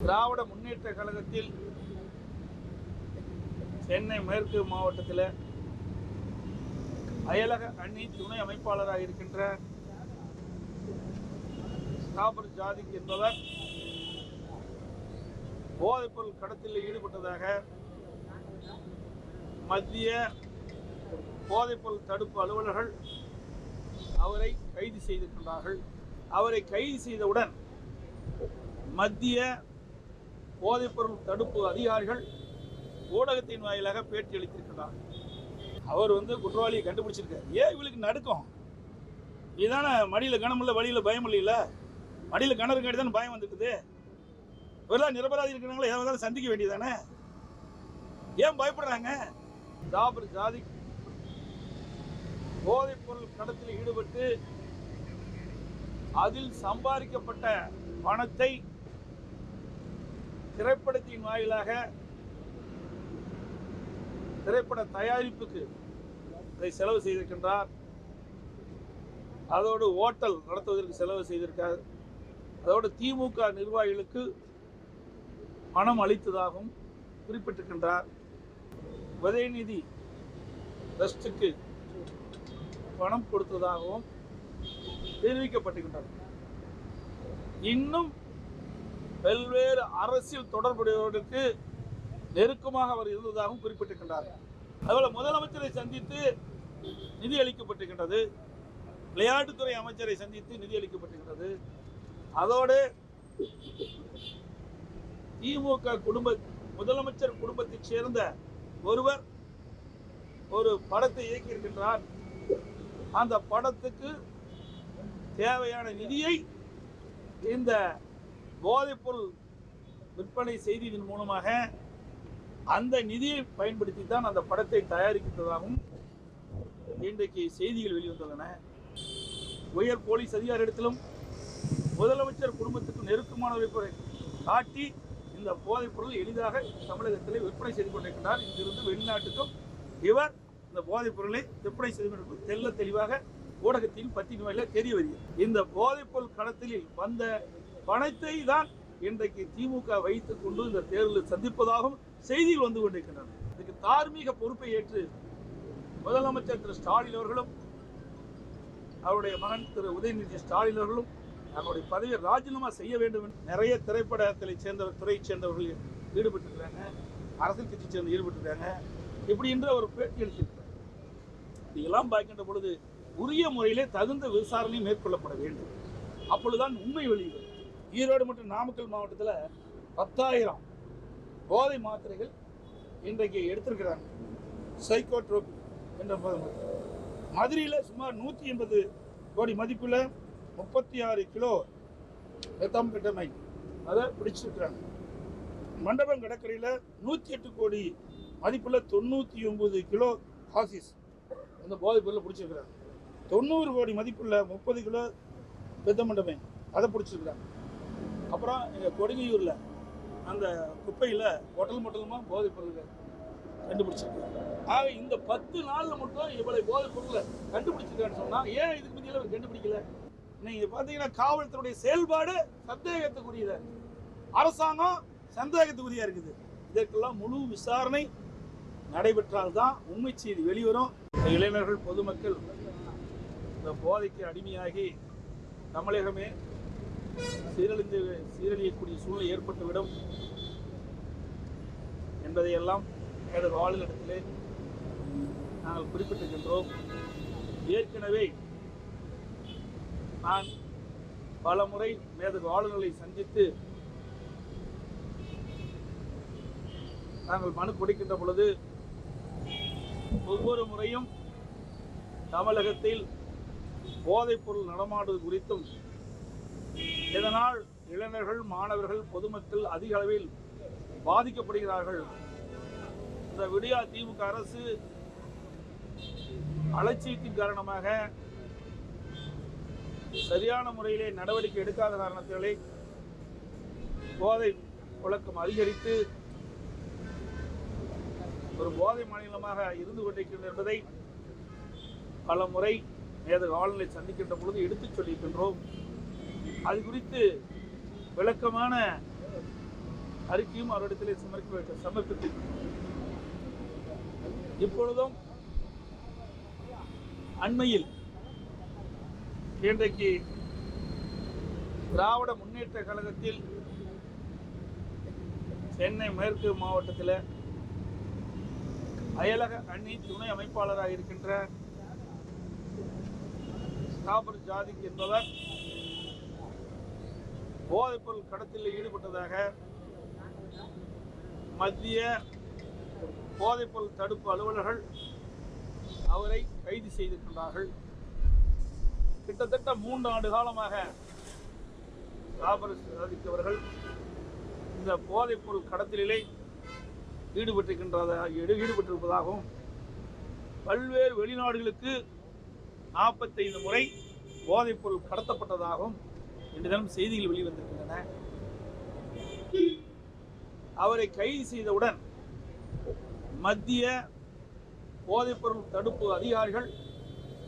திராவிட முன்னேற்ற கழகத்தில் சென்னை மேற்கு மாவட்டத்தில் அயலக அணி துணை அமைப்பாளராக இருக்கின்ற காபர் ஜாதிக் என்பவர் போதைப்பொருள் கடத்தில் ஈடுபட்டதாக மத்திய போதைப்பொருள் தடுப்பு அலுவலர்கள் அவரை கைது செய்திருக்கின்றார்கள். அவரை கைது செய்தவுடன் மத்திய போதைப்பொருள் தடுப்பு அதிகாரிகள் ஊடகத்தின் வாயிலாக பேட்டி அளித்திருக்கிறார். அவர் வந்து குற்றவாளியை கண்டுபிடிச்சிருக்கார். ஏன் இவளுக்கு நடுக்கம்? இதுதானே மடியில் கனமில்ல வழியில் பயம் இல்லையில? மடியில் கணக்கு காட்டி தானே பயம் வந்துட்டுது? இவரெல்லாம் நிரபராதி இருக்கிறவங்கள ஏதாவது சந்திக்க வேண்டியதானே? ஏன் பயப்படுறாங்க? ஜாபர் ஜாதி போதைப்பொருள் கடத்தில் ஈடுபட்டு அதில் சம்பாதிக்கப்பட்ட பணத்தை திரைப்படத்தின் வாயிலாக திரைப்பட தயாரிப்புக்கு அதை செலவு செய்திருக்கின்றார். அதோடு ஓட்டல் நடத்துவதற்கு செலவு செய்திருக்கார். அதோடு திமுக நிர்வாகிகளுக்கு பணம் அளித்ததாகவும் குறிப்பிட்டிருக்கின்றார். உதயநிதி ட்ரஸ்டுக்கு பணம் கொடுத்ததாகவும் தெரிவிக்கப்பட்டிருக்கின்றன இன்னும் பல்வேறு அரசியல் தொடர்புடையவர்களுக்கு நெருக்கமாக அவர் இருந்ததாகவும் குறிப்பிட்டிருக்கின்றார் அதுபோல முதலமைச்சரை சந்தித்து நிதி அளிக்கப்பட்டிருக்கின்றது. விளையாட்டுத்துறை அமைச்சரை சந்தித்து நிதி அளிக்கப்பட்டிருக்கிறது அதோடு திமுக குடும்ப முதலமைச்சர் குடும்பத்தைச் சேர்ந்த ஒருவர் ஒரு படத்தை இயக்கியிருக்கின்றார். அந்த படத்துக்கு தேவையான நிதியை இந்த போதைப்பொருள் விற்பனை செய்தியின் மூலமாக அந்த நிதியை பயன்படுத்தி தான் அந்த படத்தை தயாரிக்கின்றதாகவும் இன்றைக்கு செய்திகள் வெளிவந்துள்ளன. உயர் போலீஸ் அதிகாரிடத்திலும் முதலமைச்சர் குடும்பத்துக்கு நெருக்கமானவரை காட்டி இந்த போதைப் பொருள் எளிதாக தமிழகத்தில் விற்பனை செய்து கொண்டிருக்கிறார். இங்கிருந்து வெளிநாட்டுக்கும் இவர் இந்த போதைப் பொருளை விற்பனை செய்து கொண்டிருக்கும் தெல்ல தெளிவாக ஊடகத்தின் பத்தின் வாயில தெரிய வருகிறது. இந்த போதைப் பொருள் கடத்தலில் வந்த பணத்தை தான் இன்றைக்கு திமுக வைத்துக் கொண்டு இந்த தேர்தலில் சந்திப்பதாகவும் செய்திகள் வந்து கொண்டிருக்கின்றன. இதுக்கு தார்மீக பொறுப்பை ஏற்று முதலமைச்சர் திரு ஸ்டாலின் அவர்களும் அவருடைய மகன் திரு உதயநிதி ஸ்டாலின் அவர்களும் அவருடைய பதவியை ராஜினாமா செய்ய வேண்டும் என்று நிறைய திரைப்படத்தை சேர்ந்த துறையைச் சேர்ந்தவர்கள் ஈடுபட்டிருக்கிறாங்க. அரசியல் கட்சி சேர்ந்து ஈடுபட்டிருக்காங்க இப்படி என்ற ஒரு பேட்டி அளித்திருக்கிறார். இதெல்லாம் பார்க்கின்ற பொழுது உரிய முறையிலே தகுந்த விசாரணை மேற்கொள்ளப்பட வேண்டும். அப்பொழுதுதான் உண்மை வெளியிடும் ஈரோடு மற்றும் நாமக்கல் மாவட்டத்தில் பத்தாயிரம் போதை மாத்திரைகள் இன்றைக்கு எடுத்திருக்கிறாங்க. சைக்கோட்ரோப் என்ற போதை மதுரையில் சுமார் நூற்றி எண்பது கோடி மதிப்பில் முப்பத்தி ஆறு கிலோ மெத்தாம்பெட்டமைன் அதை பிடிச்சிருக்கிறாங்க. மண்டபம் கடற்கரையில் நூற்றி எட்டு கோடி மதிப்பில் தொண்ணூற்றி ஒம்பது கிலோ ஹாசிஸ் அந்த போதைப் பொருளை பிடிச்சிருக்கிறாங்க. தொண்ணூறு கோடி மதிப்புள்ள முப்பது கிலோ பெத்தமண்டபம் அதை பிடிச்சிருக்கிறாங்க. அப்புறம் எங்கள் கொடுங்கையூரில் அந்த குப்பையில் பொட்டல் மொட்டலுமாக போதைப் பொருள்கள் கண்டுபிடிச்சிருக்காங்க ஆக இந்த பத்து நாளில் மட்டும் இவ்வளவு போதைப் பொருளை கண்டுபிடிச்சிருக்கான்னு சொன்னால் ஏன் இதுக்கு முந்தியில் அவர் கண்டுபிடிக்கல? நீங்கள் பார்த்தீங்கன்னா காவல்துறையுடைய செயல்பாடு சந்தேகத்துக்குரியது அரசாங்கம் சந்தேகத்துக்குரியா இருக்குது. இதற்கெல்லாம் முழு விசாரணை நடைபெற்றால்தான் உண்மை செய்தி வெளிவரும். இளைஞர்கள் பொதுமக்கள் இந்த போதைக்கு அடிமையாகி தமிழகமே சீரழிந்து சீரழியக்கூடிய சூழ்நிலை ஏற்பட்டுவிடும் என்பதையெல்லாம் எனது ஆளுநரிடத்திலே நாங்கள் குறிப்பிட்டிருக்கின்றோம். ஏற்கனவே நான் பல முறை மேதகு ஆளுநர்களை சந்தித்து நாங்கள் மனு கொடுக்கின்ற பொழுது ஒவ்வொரு முறையும் தமிழகத்தில் போதைப் பொருள் நடமாடுவது குறித்தும் இதனால் இளைஞர்கள் மாணவர்கள் பொதுமக்கள் அதிக அளவில் பாதிக்கப்படுகிறார்கள்? இந்த விடியா திமுக அரசு அலட்சியத்தின் காரணமாக சரியான முறையிலே நடவடிக்கை எடுக்காத காரணத்திலே போதை புழக்கம் அதிகரித்து ஒரு போதை மாநிலமாக இருந்து கொண்டிருக்கின்றது என்பதை பல முறை நேற்று ஆளுநரை சந்திக்கின்ற பொழுது எடுத்துச் சொல்லியிருக்கின்றோம். அது குறித்து விளக்கமான அறிக்கையும் அவரிடத்திலே சமர்ப்பி சமர்ப்பித்து இப்பொழுதும் அண்மையில் இன்றைக்கு திராவிட முன்னேற்ற கழகத்தில் சென்னை மேற்கு மாவட்டத்தில் அயலக அணி துணை அமைப்பாளராக இருக்கின்ற ஸ்டாபர் ஜாதிக் என்பவர் போதைப்பொருள் கடத்தில் ஈடுபட்டதாக மத்திய போதைப்பொருள் தடுப்பு அலுவலர்கள் அவரை கைது செய்திருக்கின்றார்கள். கிட்டத்தட்ட மூன்று ஆண்டு காலமாக ராபர் சாதிக் அவர்கள் இந்த போதைப்பொருள் கடத்தலிலே ஈடுபட்டிருக்கின்றதா ஈடுபட்டிருப்பதாகவும் பல்வேறு வெளிநாடுகளுக்கு நாற்பத்தைந்து முறை போதைப்பொருள் கடத்தப்பட்டதாகவும் இன்று தினம் செய்திகள் வெளிவந்திருக்கின்றன. அவரை கைது செய்தவுடன் மத்திய போதைப்பொருள் தடுப்பு அதிகாரிகள்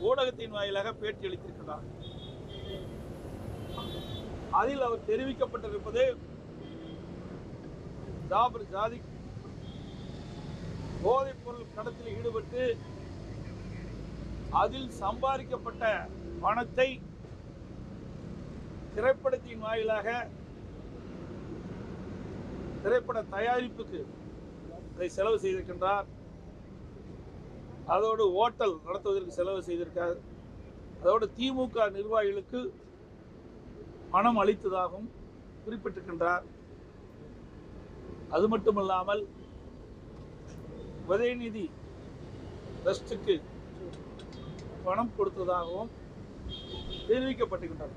ஊடகத்தின் வாயிலாக பேட்டி அளித்திருக்கிறார் அதில் அவர் தெரிவிக்கப்பட்டிருப்பது ஜாபர் ஜாதிக் போதைப்பொருள் கடத்தில் ஈடுபட்டு அதில் சம்பாதிக்கப்பட்ட பணத்தை திரைப்படத்தின் வாயிலாக திரைப்பட தயாரிப்புக்கு அதை செலவு செய்திருக்கின்றார். அதோடு ஓட்டல் நடத்துவதற்கு செலவு செய்திருக்கார். அதோடு திமுக நிர்வாகிகளுக்கு பணம் அளித்ததாகவும் குறிப்பிட்டிருக்கின்றார். அது மட்டுமல்லாமல் உதயநிதி ட்ரஸ்டுக்கு பணம் கொடுத்ததாகவும் தெரிவிக்கப்பட்டிருக்கின்றது.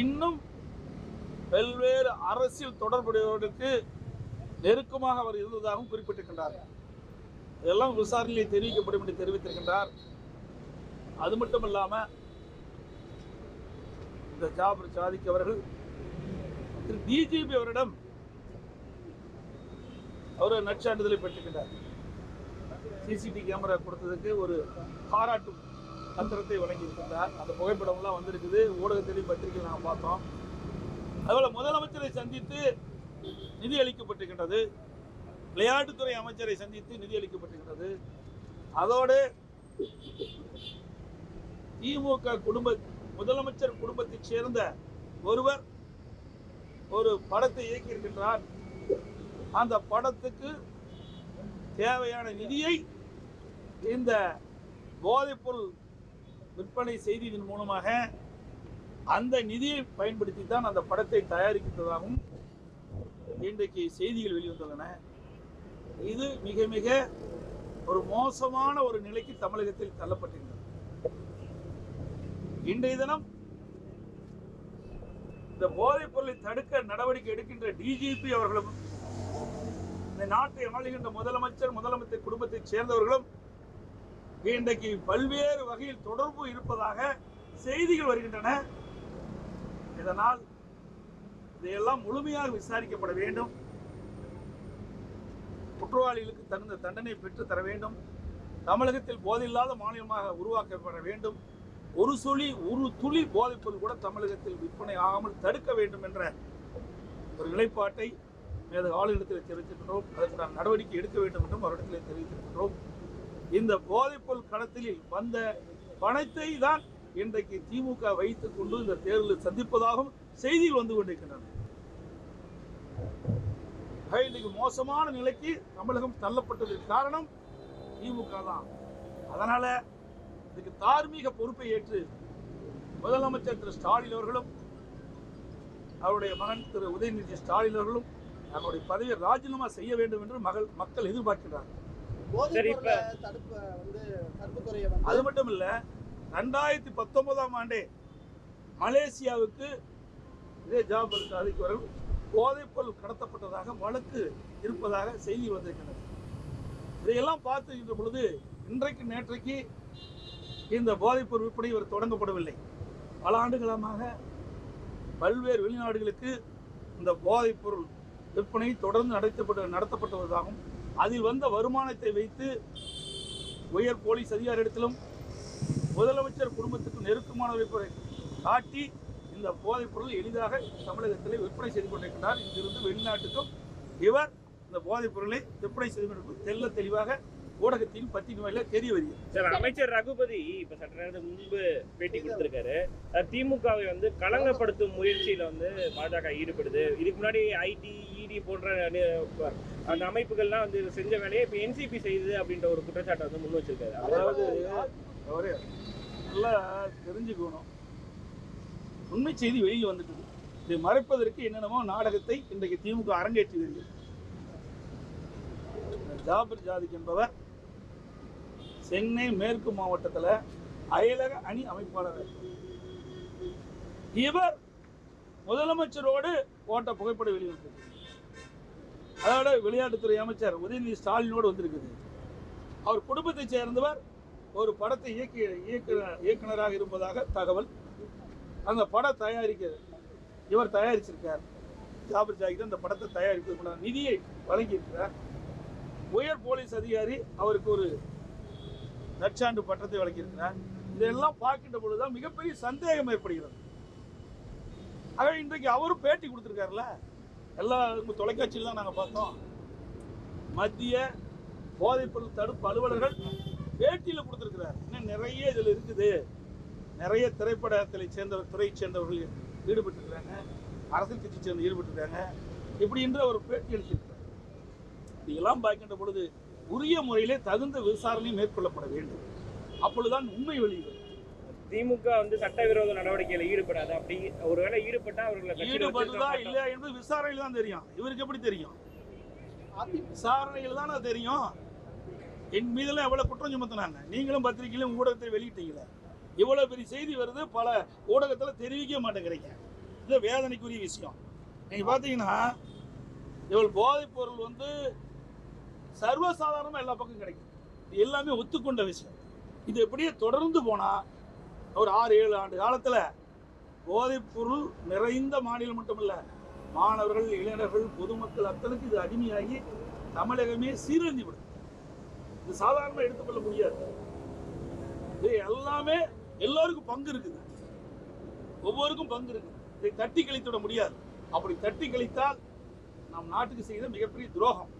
இன்னும் பல்வேறு அரசியல் தொடர்புடையவர்களுக்கு நெருக்கமாக அவர் இருந்ததாகவும் குறிப்பிட்டிருக்கின்றார். இதெல்லாம் விசாரணையில் தெரிவிக்கப்படும் என்று தெரிவித்திருக்கின்றார். அது மட்டும் இல்லாமல் இந்த ஜாபர் சாதிக் அவர்கள் திரு டிஜிபி அவரிடம் அவர் நற்சான்றிதழை பெற்றிருக்கின்றார் சிசிடி கேமரா கொடுத்ததுக்கு ஒரு பாராட்டு பத்திரத்தை வழங்கியிருக்கின்றார் அந்த புகைப்படம்லாம் வந்திருக்குது. ஊடகத்திலையும் பத்திரிகையில் நாங்கள் பார்த்தோம். அதுபோல் முதலமைச்சரை சந்தித்து நிதி அளிக்கப்பட்டிருக்கின்றது. விளையாட்டுத்துறை அமைச்சரை சந்தித்து நிதி அளிக்கப்பட்டிருக்கிறது அதோடு திமுக குடும்ப முதலமைச்சர் குடும்பத்தைச் சேர்ந்த ஒருவர் ஒரு படத்தை இயக்கியிருக்கின்றார். அந்த படத்துக்கு தேவையான நிதியை இந்த போதைப்பொருள் விற்பனை செய்தியின் மூலமாக அந்த நிதியை பயன்படுத்தி தான் அந்த படத்தை தயாரிக்கின்றதாகவும் இன்றைக்கு செய்திகள் வெளிவந்துள்ளன. இது மிக மிக ஒரு மோசமான ஒரு நிலைக்கு தமிழகத்தில் தள்ளப்பட்டிருந்தது இன்றைய தினம் இந்த போதைப் பொருளை தடுக்க நடவடிக்கை எடுக்கின்ற டிஜிபி அவர்களும் இந்த நாட்டை ஆளுகின்ற முதலமைச்சர் முதலமைச்சர் குடும்பத்தைச் சேர்ந்தவர்களும் இன்றைக்கு பல்வேறு வகையில் தொடர்பு இருப்பதாக செய்திகள் வருகின்றன. இதனால் இதையெல்லாம் முழுமையாக விசாரிக்கப்பட வேண்டும். குற்றவாளிகளுக்கு தகுந்த தண்டனை பெற்று தர வேண்டும். தமிழகத்தில் போதையில்லாத மாநிலமாக உருவாக்கப்பட வேண்டும். ஒரு சுழி ஒரு துளி போதைப்பொருள் கூட தமிழகத்தில் விற்பனை ஆகாமல் தடுக்க வேண்டும் என்ற ஒரு நிலைப்பாட்டை மேது ஆளுநரத்தில் தெரிவித்திருக்கிறோம் அதற்கு நாம் நடவடிக்கை எடுக்க வேண்டும் என்றும் அவரிடத்தில் தெரிவித்திருக்கிறோம் இந்த போதைப்பொருள் கடத்தலில் வந்த பணத்தை தான் இன்றைக்கு திமுக வைத்துக் கொண்டு இந்த தேர்தலில் சந்திப்பதாகவும் செய்திகள் வந்து கொண்டிருக்கின்றன. இன்றைக்கு மோசமான நிலைக்கு தமிழகம் தள்ளப்பட்டதற்கு காரணம் திமுக தான். அதனால இதுக்கு தார்மீக பொறுப்பை ஏற்று முதலமைச்சர் திரு ஸ்டாலின் அவர்களும் அவருடைய மகன் திரு உதயநிதி ஸ்டாலின் அவர்களும் அவருடைய பதவியை ராஜினாமா செய்ய வேண்டும் என்று மகள் மக்கள் எதிர்பார்க்கிறார்கள் சரி, இப்ப- தடுப்பு வந்து தடுப்புத்துறையை அது மட்டும் இல்ல ரெண்டாயிரத்தி பத்தொன்பதாம் ஆண்டே மலேசியாவுக்கு இதே ஜாபர் சாதிக்கு வரும் போதைப்பொருள் கடத்தப்பட்டதாக வழக்கு இருப்பதாக செய்தி வந்திருக்கிறது. இதையெல்லாம் பார்த்துக்கின்ற பொழுது இன்றைக்கு நேற்றைக்கு இந்த போதைப்பொருள் விற்பனை இவர் தொடங்கப்படவில்லை. பல ஆண்டுகளமாக பல்வேறு வெளிநாடுகளுக்கு இந்த போதைப்பொருள் விற்பனை தொடர்ந்து நடத்தப்பட்டு நடத்தப்பட்டு வருவதாகவும் அதில் வந்த வருமானத்தை வைத்து உயர் போலீஸ் அதிகாரிடத்திலும் முதலமைச்சர் குடும்பத்துக்கு நெருக்கமானவரை காட்டி இந்த போதைப் பொருள் எளிதாக தமிழகத்தில் விற்பனை செய்து கொண்டிருக்கிறார். இங்கிருந்து வெளிநாட்டுக்கும் இவர் இந்த போதைப் பொருளை விற்பனை செய்து கொண்டிருக்கும் தெல்ல தெளிவாக ஊடகத்தின் பத்தின் வாயில தெரிய வருகிறது. சார் அமைச்சர் ரகுபதி இப்ப சற்று நேரத்துக்கு முன்பு பேட்டி கொடுத்திருக்காரு. திமுகவை வந்து களங்கப்படுத்தும் முயற்சியில வந்து பாஜக ஈடுபடுது. இதுக்கு முன்னாடி ஐடி இடி போன்ற நி- அந்த அமைப்புகள்லாம் வந்து செஞ்ச வேலையை இப்ப என்சிபி செய்யுது அப்படின்ற ஒரு குற்றச்சாட்டை வந்து முன் வச்சிருக்காரு. அதாவது நல்லா தெரிஞ்சுக்கணும். உண்மை செய்தி வெளியில் வந்துட்டு இதை மறைப்பதற்கு என்னென்னமோ நாடகத்தை இன்றைக்கு திமுக அரங்கேற்றி வருகிறது ஜாபர் ஜாதிக் என்பவர் சென்னை மேற்கு மாவட்டத்தில் அயலக அணி அமைப்பாளர். இவர் முதலமைச்சரோடு போட்ட புகைப்பட வெளிவந்தது அதோட விளையாட்டுத்துறை அமைச்சர் உதயநிதி ஸ்டாலினோடு வந்திருக்குது. அவர் குடும்பத்தைச் சேர்ந்தவர் ஒரு படத்தை இயக்கி இயக்குனர் இயக்குனராக இருப்பதாக தகவல். அந்த படம் தயாரிக்க இவர் தயாரிச்சிருக்கார். ஜாபர் ஜாகிர் அந்த படத்தை தயாரிப்பதற்குள்ள நிதியை வழங்கியிருக்கிறார். உயர் போலீஸ் அதிகாரி அவருக்கு ஒரு நற்சான்று பட்டத்தை வழங்கியிருக்கிறார். இதெல்லாம் பார்க்கின்ற பொழுதுதான் மிகப்பெரிய சந்தேகம் ஏற்படுகிறது. ஆக இன்றைக்கு அவரும் பேட்டி கொடுத்துருக்காருல்ல? எல்லா தொலைக்காட்சியில் தான் நாங்கள் பார்த்தோம். மத்திய போதைப்பொருள் தடுப்பு அலுவலர்கள் பேட்டியில் கொடுத்துருக்கிறார். இன்னும் நிறைய இதில் இருக்குது. நிறைய திரைப்படத்தை சேர்ந்தவர் துறையை சேர்ந்தவர்கள் ஈடுபட்டிருக்கிறாங்க. அரசியல் கட்சி சேர்ந்து ஈடுபட்டிருக்காங்க. இப்படின்ற ஒரு பேட்டி அளிச்சிருக்கிறார் இதெல்லாம் பார்க்கின்ற பொழுது உரிய முறையிலே தகுந்த விசாரணை மேற்கொள்ளப்பட வேண்டும். அப்பொழுதுதான் உண்மை வெளியிடும் திமுக வந்து சட்டவிரோத நடவடிக்கையில ஈடுபடாது. அப்படி ஒருவேளை ஈடுபட்டா அவர்களை ஈடுபடுதா. இல்லையா என்பது விசாரணையில் தான் தெரியும். இவருக்கு எப்படி தெரியும்? விசாரணையில் தானே தெரியும். என் மீதெல்லாம் எவ்வளவு குற்றம் சுமத்தினாங்க? நீங்களும் பத்திரிகையிலும் ஊடகத்தில் வெளியிட்டீங்களே. இவ்வளவு பெரிய செய்தி வருது பல ஊடகத்தில் தெரிவிக்க மாட்டேங்கிறீங்க. இது வேதனைக்குரிய விஷயம். நீங்க பாத்தீங்கன்னா இவள் போதைப் பொருள் வந்து சர்வசாதாரணமாக எல்லா பக்கம் கிடைக்கும். இது எல்லாமே ஒத்துக்கொண்ட விஷயம். இது எப்படியே தொடர்ந்து போனால் ஒரு ஆறு ஏழு ஆண்டு காலத்தில் போதைப்பொருள் நிறைந்த மாநிலம் மட்டுமல்ல மாணவர்கள் இளைஞர்கள் பொதுமக்கள் அத்தனைக்கு இது அடிமையாகி தமிழகமே சீரழிஞ்சு விடும் இது சாதாரணமாக எடுத்துக்கொள்ள முடியாது. இது எல்லாமே எல்லோருக்கும் பங்கு இருக்குது. ஒவ்வொருக்கும் பங்கு இருக்குது. இதை தட்டி கழித்துவிட முடியாது. அப்படி தட்டி கழித்தால் நம் நாட்டுக்கு செய்த மிகப்பெரிய துரோகம்.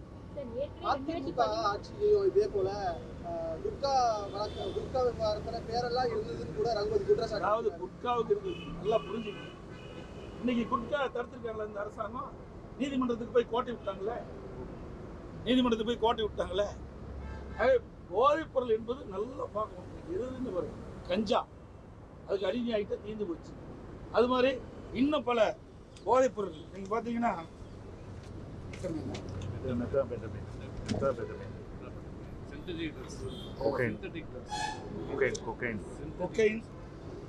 அதிமுக ஆட்சியிலையும் இதே போல குட்கா வழக்கு குட்கா விவகாரத்துல பேரெல்லாம் இருந்ததுன்னு கூட ரகுபதி குற்றச்சாட்டு அதாவது குட்காவுக்கு இருக்குது நல்லா புரிஞ்சுக்கணும் இன்னைக்கு குட்கா தடுத்திருக்காங்களே இந்த அரசாங்கம்? நீதிமன்றத்துக்கு போய் கோட்டை விட்டாங்களே? நீதிமன்றத்துக்கு போய் கோட்டை விட்டாங்களே? ஆகவே போதைப் பொருள் என்பது நல்லா பார்க்கணும் எதுன்னு வரும் கஞ்சா. அதுக்கு அடிமையாகிட்ட தீர்ந்து போச்சு. அது மாதிரி இன்னும் பல போதைப் பொருள் நீங்க பார்த்தீங்கன்னா Methamphetamine. Methamphetamine. synthetic drugs. Cocaine. Synthetic drugs. Cocaine.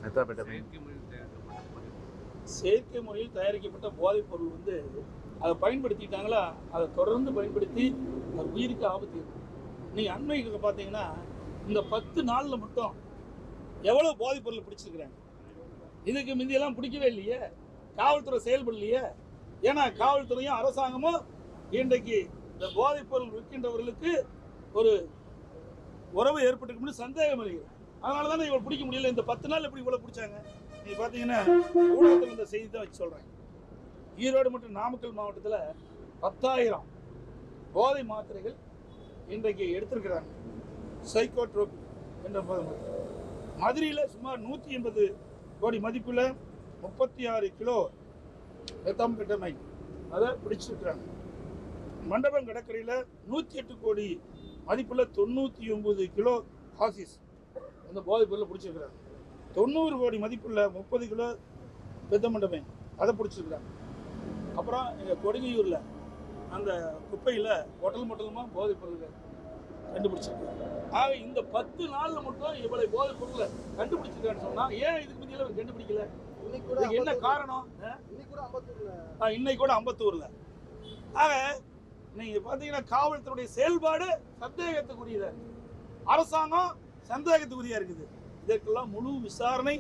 செயற்கை முறையில் தயாரிக்கப்பட்ட செயற்கை முறையில் தயாரிக்கப்பட்ட போதைப் பொருள் வந்து அதை பயன்படுத்திட்டாங்களா அதை தொடர்ந்து பயன்படுத்தி அது உயிருக்கு ஆபத்து இருக்கு நீங்கள் அண்மைக்கு பார்த்தீங்கன்னா இந்த பத்து நாளில் மட்டும் எவ்வளோ போதைப் பொருள் பிடிச்சிருக்கிறாங்க இதுக்கு முந்தியெல்லாம் பிடிக்கவே இல்லையே காவல்துறை செயல்படலையே ஏன்னா காவல்துறையும் அரசாங்கமும் இன்றைக்கு இந்த போதைப் பொருள் விற்கின்றவர்களுக்கு ஒரு உறவு ஏற்பட்டிருக்கும்னு சந்தேகம் வருகிறது. அதனால தானே இவள் பிடிக்க முடியல. இந்த பத்து நாள் எப்படி இவ்வளோ பிடிச்சாங்க? நீங்கள் பார்த்தீங்கன்னா ஊடகத்தில் இந்த செய்தி தான் வச்சு சொல்கிறேன் ஈரோடு மற்றும் நாமக்கல் மாவட்டத்தில் பத்தாயிரம் போதை மாத்திரைகள் இன்றைக்கு எடுத்திருக்கிறாங்க. சைக்கோட்ரோப் என்ற போதை மதுரையில் சுமார் நூற்றி எண்பது கோடி மதிப்பில் முப்பத்தி ஆறு கிலோ மெத்தாம்பெட்டமைன் அதை பிடிச்சிருக்கிறாங்க. மண்டபம் கடற்கரையில் நூற்றி எட்டு கோடி மதிப்புள்ள தொண்ணூற்றி ஒன்பது கிலோ ஆசிஸ் அந்த போதைப் பொருளை பிடிச்சிருக்கிறாங்க. தொண்ணூறு கோடி மதிப்புள்ள முப்பது கிலோ பெத்த மண்டபம். அதை பிடிச்சிருக்கிறாங்க. அப்புறம் எங்கள் கொடுங்கையூரில் அந்த குப்பையில் பொட்டல் மொட்டலுமாக போதைப் பொருள்கள் கண்டுபிடிச்சிருக்காங்க. ஆக இந்த பத்து நாளில் மட்டும் இவ்வளவு போதைப் பொருளை கண்டுபிடிச்சிருக்கான்னு சொன்னால் ஏன் இதுக்கு முந்தியில் கண்டுபிடிக்கல? என்ன காரணம்? ஆ? இன்னைக்கு கூட அம்பத்தூர்ல ஆ, இன்னைக்கு பார்த்தீங்கன்னா காவல்துறையுடைய செயல்பாடு சந்தேகத்துக்குரியதா இருக்குது அரசாங்கம் சந்தேகத்துக்குரியா இருக்குது. இதற்கெல்லாம் முழு விசாரணை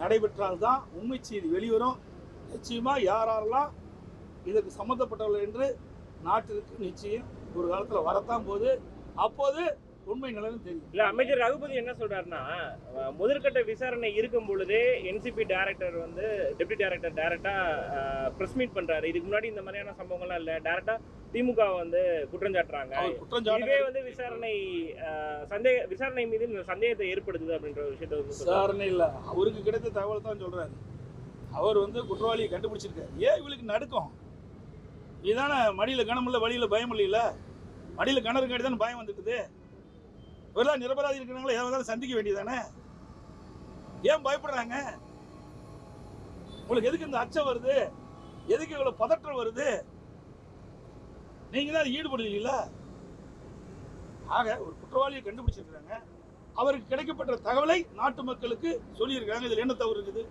நடைபெற்றால்தான் உண்மை செய்தி வெளிவரும். நிச்சயமாக யார் யாரெல்லாம் இதற்கு சம்மந்தப்பட்டவர்கள் என்று நாட்டிற்கு நிச்சயம் ஒரு காலத்தில் வரத்தான் போது அப்போது உண்மை நிலைன்னு தெரியும். இல்ல அமைச்சர் ரகுபதி என்ன சொல்றாருன்னா முதற்கட்ட விசாரணை இருக்கும் பொழுதே என்சிபி டைரக்டர் வந்து டெப்டி டைரக்டர் டைரக்டா பிரஸ் மீட் பண்றாரு. இதுக்கு முன்னாடி இந்த மாதிரியான சம்பவங்கள்லாம் இல்ல. டைரக்டா திமுக வந்து குற்றம் சாட்டுறாங்க. அவர் குற்றம் இதுவே வந்து விசாரணை சந்தேக விசாரணை மீது சந்தேகத்தை ஏற்படுத்துது அப்படின்ற ஒரு விஷயத்த. விசாரணை இல்லை. அவருக்கு கிடைத்த தகவல் தான் சொல்றாரு. அவர் வந்து குற்றவாளியை கண்டுபிடிச்சிருக்காரு. ஏன் இவளுக்கு நடுக்கம்? இதானே மடியில கனமில்ல வழியில பயம் இல்லையில? மடியில கிணறு தானே பயம் வந்துட்டுது இவரெல்லாம் நிரபராதி இருக்கிறாங்களா ஏதாவது சந்திக்க வேண்டியதானே ஏன் பயப்படுறாங்க? உங்களுக்கு எதுக்கு இந்த அச்சம் வருது? எதுக்கு இவ்வளவு பதற்றம் வருது? நீங்க தான் ஈடுபடுவீங்களா ஆக ஒரு குற்றவாளியை கண்டுபிடிச்சிருக்காங்க அவருக்கு கிடைக்கப்பட்ட தகவலை நாட்டு மக்களுக்கு சொல்லியிருக்காங்க இதுல என்ன தவறு இருக்குது?